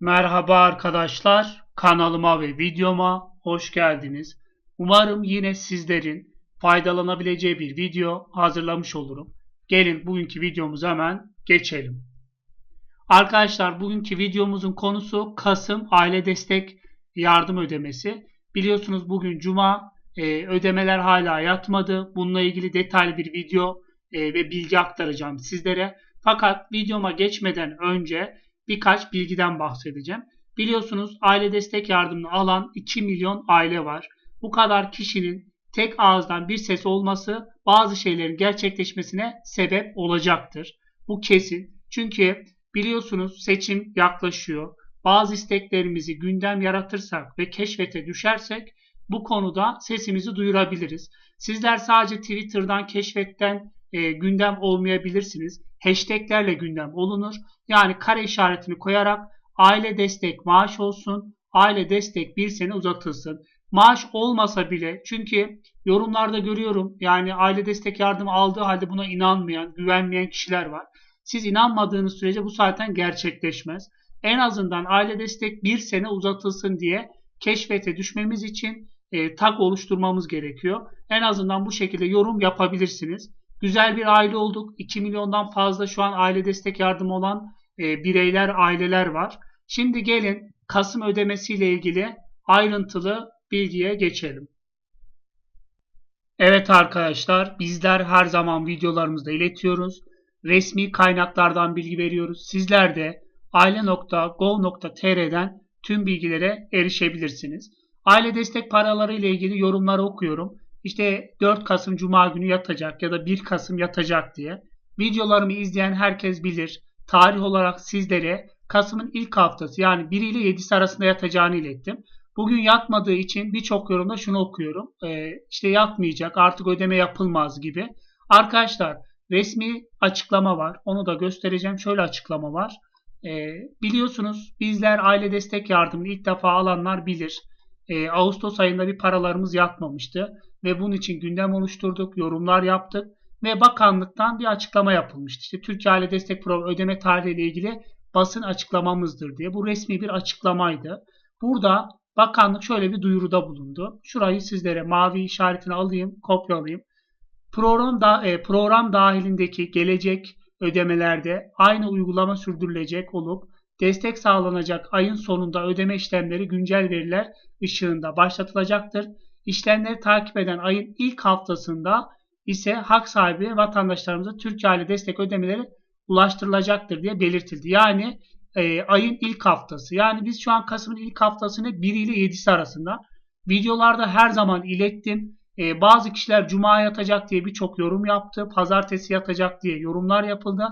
Merhaba arkadaşlar, kanalıma ve videoma hoş geldiniz. Umarım yine sizlerin faydalanabileceği bir video hazırlamış olurum. Gelin bugünkü videomuza hemen geçelim. Arkadaşlar bugünkü videomuzun konusu Kasım aile destek yardım ödemesi. Biliyorsunuz bugün cuma e, ödemeler hala yatmadı. Bununla ilgili detaylı bir video e, ve bilgi aktaracağım sizlere. Fakat videoma geçmeden önce birkaç bilgiden bahsedeceğim. Biliyorsunuz aile destek yardımını alan 2 milyon aile var. Bu kadar kişinin tek ağızdan bir ses olması bazı şeylerin gerçekleşmesine sebep olacaktır. Bu kesin. Çünkü biliyorsunuz seçim yaklaşıyor. Bazı isteklerimizi gündem yaratırsak ve keşfete düşersek bu konuda sesimizi duyurabiliriz. Sizler sadece Twitter'dan keşfetten e, gündem olmayabilirsiniz. Hashtaglerle gündem olunur. Yani kare işaretini koyarak aile destek maaş olsun, aile destek bir sene uzatılsın. Maaş olmasa bile çünkü yorumlarda görüyorum yani aile destek yardımı aldığı halde buna inanmayan, güvenmeyen kişiler var. Siz inanmadığınız sürece bu zaten gerçekleşmez. En azından aile destek bir sene uzatılsın diye keşfete düşmemiz için e, tag oluşturmamız gerekiyor. En azından bu şekilde yorum yapabilirsiniz. Güzel bir aile olduk. 2 milyondan fazla şu an aile destek yardımı olan e, bireyler, aileler var. Şimdi gelin Kasım ödemesiyle ilgili ayrıntılı bilgiye geçelim. Evet arkadaşlar bizler her zaman videolarımızda iletiyoruz. Resmi kaynaklardan bilgi veriyoruz. Sizler de aile.gov.tr'den tüm bilgilere erişebilirsiniz. Aile destek paraları ile ilgili yorumları okuyorum. İşte 4 Kasım Cuma günü yatacak ya da 1 Kasım yatacak diye. Videolarımı izleyen herkes bilir. Tarih olarak sizlere Kasım'ın ilk haftası yani 1 ile 7'si arasında yatacağını ilettim. Bugün yatmadığı için birçok yorumda şunu okuyorum. Ee, işte yatmayacak artık ödeme yapılmaz gibi. Arkadaşlar resmi açıklama var. Onu da göstereceğim. Şöyle açıklama var. Ee, biliyorsunuz bizler aile destek yardımını ilk defa alanlar bilir. Ee, Ağustos ayında bir paralarımız yatmamıştı ve bunun için gündem oluşturduk, yorumlar yaptık ve bakanlıktan bir açıklama yapılmıştı. İşte Türkiye Aile Destek Programı ödeme tarihi ile ilgili basın açıklamamızdır diye. Bu resmi bir açıklamaydı. Burada bakanlık şöyle bir duyuruda bulundu. Şurayı sizlere mavi işaretini alayım, kopyalayayım. Program, da, e, program dahilindeki gelecek ödemelerde aynı uygulama sürdürülecek olup destek sağlanacak ayın sonunda ödeme işlemleri güncel veriler ışığında başlatılacaktır. İşlemleri takip eden ayın ilk haftasında ise hak sahibi vatandaşlarımıza Türkiye Aile Destek ödemeleri ulaştırılacaktır diye belirtildi. Yani e, ayın ilk haftası. Yani biz şu an Kasım'ın ilk haftasını 1 ile 7'si arasında. Videolarda her zaman ilettim. E, bazı kişiler Cuma yatacak diye birçok yorum yaptı. Pazartesi yatacak diye yorumlar yapıldı.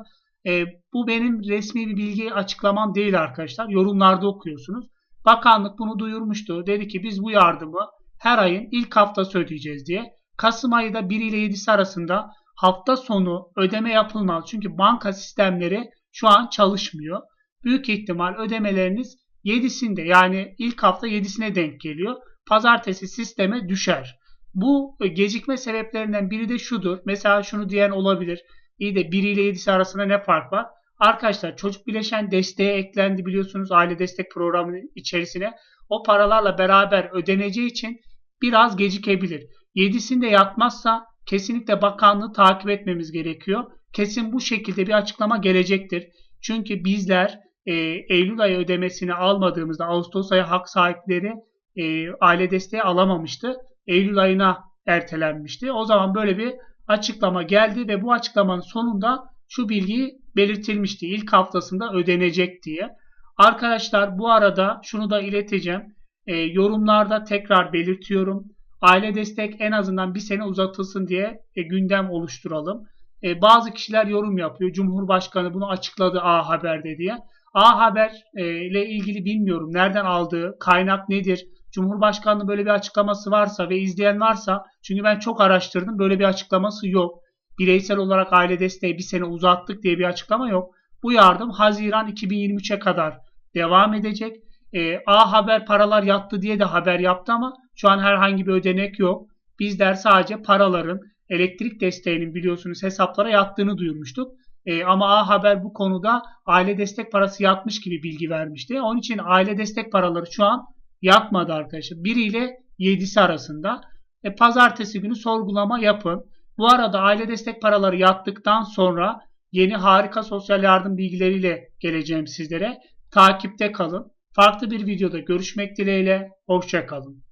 E, bu benim resmi bir bilgi açıklamam değil arkadaşlar. Yorumlarda okuyorsunuz. Bakanlık bunu duyurmuştu. Dedi ki biz bu yardımı her ayın ilk haftası ödeyeceğiz diye. Kasım ayı da 1 ile 7'si arasında hafta sonu ödeme yapılmaz. Çünkü banka sistemleri şu an çalışmıyor. Büyük ihtimal ödemeleriniz 7'sinde yani ilk hafta 7'sine denk geliyor. Pazartesi sisteme düşer. Bu gecikme sebeplerinden biri de şudur. Mesela şunu diyen olabilir. İyi de 1 ile 7'si arasında ne fark var? Arkadaşlar çocuk bileşen desteğe eklendi biliyorsunuz aile destek programının içerisine. O paralarla beraber ödeneceği için biraz gecikebilir. 7'sinde yatmazsa kesinlikle bakanlığı takip etmemiz gerekiyor. Kesin bu şekilde bir açıklama gelecektir. Çünkü bizler e, Eylül ayı ödemesini almadığımızda Ağustos ayı hak sahipleri e, aile desteği alamamıştı. Eylül ayına ertelenmişti. O zaman böyle bir açıklama geldi ve bu açıklamanın sonunda şu bilgiyi belirtilmişti. İlk haftasında ödenecek diye. Arkadaşlar bu arada şunu da ileteceğim. E, yorumlarda tekrar belirtiyorum. Aile destek en azından bir sene uzatılsın diye e, gündem oluşturalım. E, bazı kişiler yorum yapıyor. Cumhurbaşkanı bunu açıkladı A Haber'de diye. A Haber e, ile ilgili bilmiyorum. Nereden aldığı, kaynak nedir? Cumhurbaşkanlığı böyle bir açıklaması varsa ve izleyen varsa çünkü ben çok araştırdım böyle bir açıklaması yok. Bireysel olarak aile desteği bir sene uzattık diye bir açıklama yok. Bu yardım Haziran 2023'e kadar devam edecek. E, A Haber paralar yattı diye de haber yaptı ama şu an herhangi bir ödenek yok. Bizler sadece paraların elektrik desteğinin biliyorsunuz hesaplara yattığını duyurmuştuk. E, ama A Haber bu konuda aile destek parası yatmış gibi bilgi vermişti. Onun için aile destek paraları şu an yatmadı arkadaşlar. 1 ile 7'si arasında. E, pazartesi günü sorgulama yapın. Bu arada aile destek paraları yattıktan sonra yeni harika sosyal yardım bilgileriyle geleceğim sizlere. Takipte kalın. Farklı bir videoda görüşmek dileğiyle. Hoşçakalın.